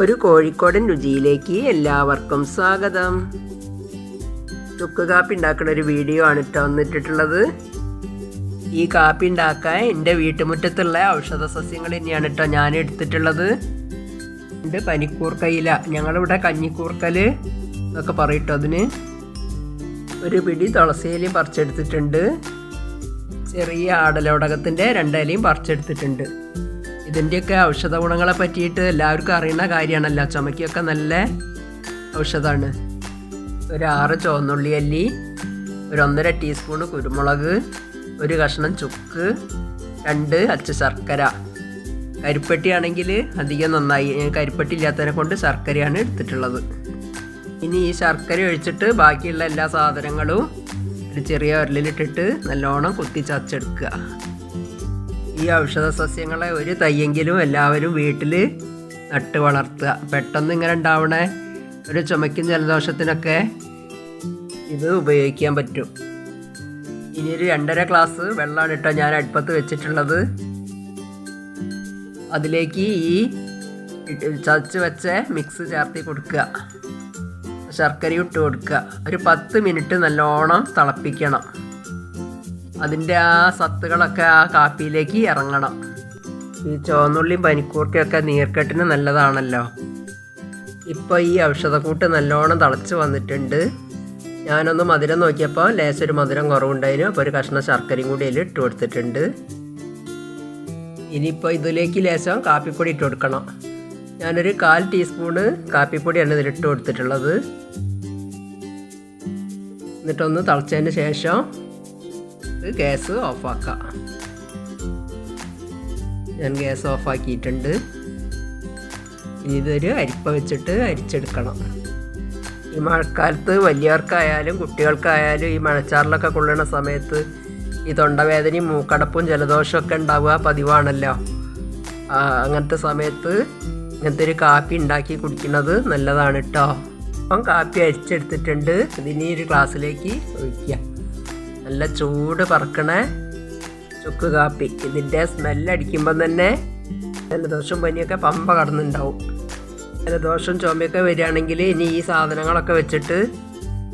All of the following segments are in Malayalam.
ഒരു കോഴിക്കോടൻ രുചിയിലേക്ക് എല്ലാവർക്കും സ്വാഗതം. ചുക്ക് കാപ്പി ഉണ്ടാക്കുന്ന ഒരു വീഡിയോ ആണ് കേട്ടോ വന്നിട്ടിട്ടുള്ളത്. ഈ കാപ്പി ഉണ്ടാക്കാൻ എന്റെ വീട്ടുമുറ്റത്തുള്ള ഔഷധ സസ്യങ്ങൾ തന്നെയാണ് കേട്ടോ ഞാൻ എടുത്തിട്ടുള്ളത്. ഉണ്ട് പനിക്കൂർക്കയില ഞങ്ങളിവിടെ കഞ്ഞിക്കൂർക്കൽ എന്നൊക്കെ പറയട്ടോ അതിന്. ഒരു പിടി തുളസിയിലയും പറിച്ചെടുത്തിട്ടുണ്ട്. ചെറിയ ആടലോടകത്തിന്റെ രണ്ടിലയും പറിച്ചെടുത്തിട്ടുണ്ട്. ഇതിന്റെയൊക്കെ ഔഷധ ഗുണങ്ങളെ പറ്റിയിട്ട് എല്ലാവർക്കും അറിയുന്ന കാര്യമാണല്ലോ. ചുമക്കൊക്കെ നല്ല ഔഷധമാണ്. ഒരു ആറ് ചുവന്നുള്ളി അല്ലി ഒരു ഒന്നര ടീസ്പൂൺ കുരുമുളക് ഒരു കഷ്ണം ചുക്ക് രണ്ട് അച്ച ശർക്കര. കരിപ്പെട്ടിയാണെങ്കിൽ അധികം നന്നായി കരിപ്പെട്ടി ഇല്ലാത്തതിനെ കൊണ്ട് ശർക്കരയാണ് എടുത്തിട്ടുള്ളത്. ഇനി ഈ ശർക്കര ഒഴിച്ചിട്ട് ബാക്കിയുള്ള എല്ലാ സാധനങ്ങളും ഒരു ചെറിയ ഉരലിലിട്ടിട്ട് നല്ലോണം കുത്തി ചതച്ചെടുക്കുക. ഈ ഔഷധ സസ്യങ്ങളെ ഒരു തയ്യെങ്കിലും എല്ലാവരും വീട്ടിൽ നട്ട് വളർത്തുക. പെട്ടെന്ന് ഇങ്ങനെ ഉണ്ടാവണേ ഒരു ചുമക്കും ജലദോഷത്തിനൊക്കെ ഇത് ഉപയോഗിക്കാൻ പറ്റും. ഇനി ഒരു രണ്ടര ഗ്ലാസ് വെള്ളമാണ് കേട്ടോ ഞാൻ അടുപ്പത്ത് വെച്ചിട്ടുള്ളത്. അതിലേക്ക് ഈ ചതച്ച് വെച്ച മിക്സ് ചേർത്തി കൊടുക്കുക. ശർക്കരയും ഇട്ട് കൊടുക്കുക. ഒരു പത്ത് മിനിറ്റ് നല്ലോണം തിളപ്പിക്കണം. അതിന്റെ ആ സത്തുകളൊക്കെ ആ കാപ്പിയിലേക്ക് ഇറങ്ങണം. ഈ ചുവന്നുള്ളിയും പനിക്കൂർക്കയൊക്കെ നീർക്കെട്ടിന് നല്ലതാണല്ലോ. ഇപ്പോൾ ഈ ഔഷധക്കൂട്ട് നല്ലോണം തിളച്ച് വന്നിട്ടുണ്ട്. ഞാനൊന്ന് മധുരം നോക്കിയപ്പോൾ ലേശൊരു മധുരം കുറവുണ്ടായിരുന്നു. അപ്പോൾ ഒരു കഷ്ണം ശർക്കരയും കൂടി അതിൽ ഇട്ട് കൊടുത്തിട്ടുണ്ട്. ഇനിയിപ്പോൾ ഇതിലേക്ക് ലേശം കാപ്പിപ്പൊടി ഇട്ട് കൊടുക്കണം. ഞാനൊരു കാൽ ടീസ്പൂണ് കാപ്പിപ്പൊടിയാണ് ഇതിലിട്ട് കൊടുത്തിട്ടുള്ളത്. എന്നിട്ടൊന്ന് തിളച്ചതിന് ശേഷം ഗ്യാസ് ഓഫാക്കാം. ഞാൻ ഗ്യാസ് ഓഫാക്കിയിട്ടുണ്ട്. ഇനി ഇതൊരു അരിപ്പ വെച്ചിട്ട് അരിച്ചെടുക്കണം. ഈ മഴക്കാലത്ത് വലിയവർക്കായാലും കുട്ടികൾക്കായാലും ഈ മഴച്ചാറിലൊക്കെ കൊള്ളുന്ന സമയത്ത് ഈ തൊണ്ടവേദനയും മൂക്കടപ്പും ജലദോഷമൊക്കെ ഉണ്ടാവുക പതിവാണല്ലോ. അങ്ങനത്തെ സമയത്ത് ഇങ്ങനത്തെ ഒരു കാപ്പി ഉണ്ടാക്കി കുടിക്കുന്നത് നല്ലതാണ് കേട്ടോ. അപ്പം കാപ്പി അരിച്ചെടുത്തിട്ടുണ്ട്. ഇതിനി ഒരു ഗ്ലാസ്സിലേക്ക് ഒഴിക്കുക നല്ല ചൂട് പറക്കണ. ചുക്ക് കാപ്പി. ഇതിന്റെ സ്മെല്ലടിക്കുമ്പം തന്നെ ജലദോഷം പനിയൊക്കെ പമ്പ കടന്നുണ്ടാവും. ജലദോഷം ചുമയൊക്കെ വരികയാണെങ്കിൽ ഇനി ഈ സാധനങ്ങളൊക്കെ വെച്ചിട്ട്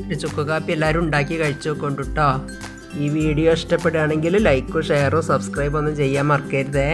ഒരു ചുക്ക് കാപ്പി എല്ലാവരും ഉണ്ടാക്കി കഴിച്ചു കൊണ്ടുട്ടോ ഈ വീഡിയോ ഇഷ്ടപ്പെടുകയാണെങ്കിൽ ലൈക്കും ഷെയറും സബ്സ്ക്രൈബ് ഒന്നും ചെയ്യാൻ മറക്കരുതേ.